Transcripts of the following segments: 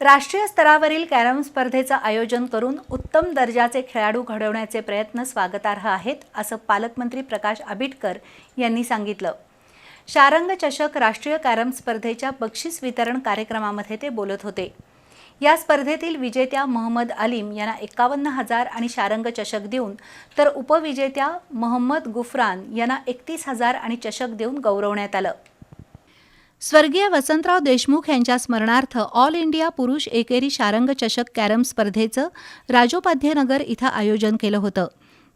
राष्ट्रीय स्तरावरील कॅरम स्पर्धेचं आयोजन करून उत्तम दर्जाचे खेळाडू घडवण्याचे प्रयत्न स्वागतार्ह आहेत असं पालकमंत्री प्रकाश आबिटकर यांनी सांगितलं. शारंग चषक राष्ट्रीय कॅरम स्पर्धेच्या बक्षीस वितरण कार्यक्रमामध्ये ते बोलत होते. या स्पर्धेतील विजेत्या मोहम्मद अलीम यांना एकावन्न हजार आणि शारंग चषक देऊन तर उपविजेत्या मोहम्मद गुफरान यांना एकतीस हजार आणि चषक देऊन गौरवण्यात आलं. स्वर्गीय वसंतराव देशमुख यांच्या स्मरणार्थ ऑल इंडिया पुरुष एकेरी शारंग चषक कॅरम स्पर्धेचं राजोपाध्यनगर इथं आयोजन केलं होतं.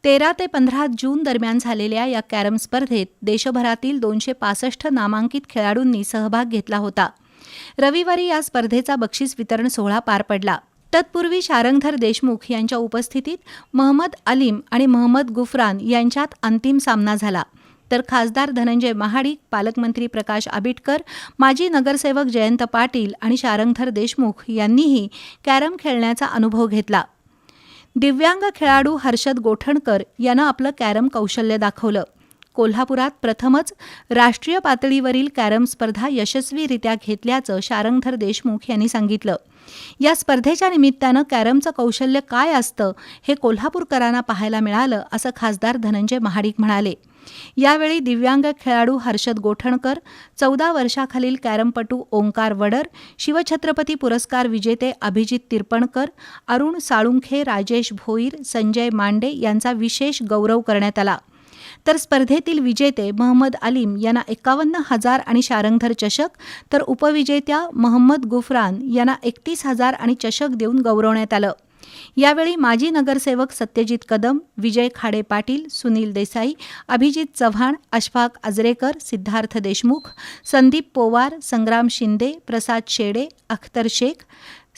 तेरा ते पंधरा जून दरम्यान झालेल्या या कॅरम स्पर्धेत देशभरातील दोनशे पासष्ट नामांकित खेळाडूंनी सहभाग घेतला होता. रविवारी या स्पर्धेचा बक्षीस वितरण सोहळा पार पडला. तत्पूर्वी शारंगधर देशमुख यांच्या उपस्थितीत महम्मद अलीम आणि महमद गुफरान यांच्यात अंतिम सामना झाला. तर खासदार धनंजय महाडिक पालकमंत्री प्रकाश आबिटकर माजी नगरसेवक जयंत पाटील आणि शारंगधर देशमुख यांनीही कॅरम खेळण्याचा अनुभव घेतला. दिव्यांग खेळाडू हर्षद गोठणकर यानं आपलं कॅरम कौशल्य दाखवलं. कोल्हापुरात प्रथमच राष्ट्रीय पातळीवरील कॅरम स्पर्धा यशस्वीरित्या घेतल्याचं शारंगधर देशमुख यांनी सांगितलं. या स्पर्धेच्या निमित्तानं कॅरमचं कौशल्य काय असतं हे कोल्हापूरकरांना पाहायला मिळालं असं खासदार धनंजय महाडिक म्हणाले. यावेळी दिव्यांग खेळाडू हर्षद गोठणकर चौदा वर्षाखालील कॅरमपटू ओंकार वडर शिवछत्रपती पुरस्कार विजेते अभिजित तिरपणकर अरुण साळुंखे राजेश भोईर संजय मांडे यांचा विशेष गौरव करण्यात आला. तर स्पर्धेतील विजेते महम्मद अलीम यांना एकावन्न हजार आणि शारंगधर चषक तर उपविजेत्या महम्मद गुफरान यांना एकतीस हजार आणि चषक देऊन गौरवण्यात आलं. यावेळी माजी नगरसेवक सत्यजित कदम विजय खाडे पाटील सुनील देसाई अभिजित चव्हाण अशफाक आजरेकर सिद्धार्थ देशमुख संदीप पोवार संग्राम शिंदे प्रसाद शेडे अख्तर शेख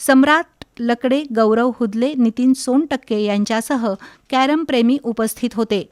सम्राट लकडे गौरव हुदले नितीन सोनटक्के यांच्यासह कॅरमप्रेमी उपस्थित होते.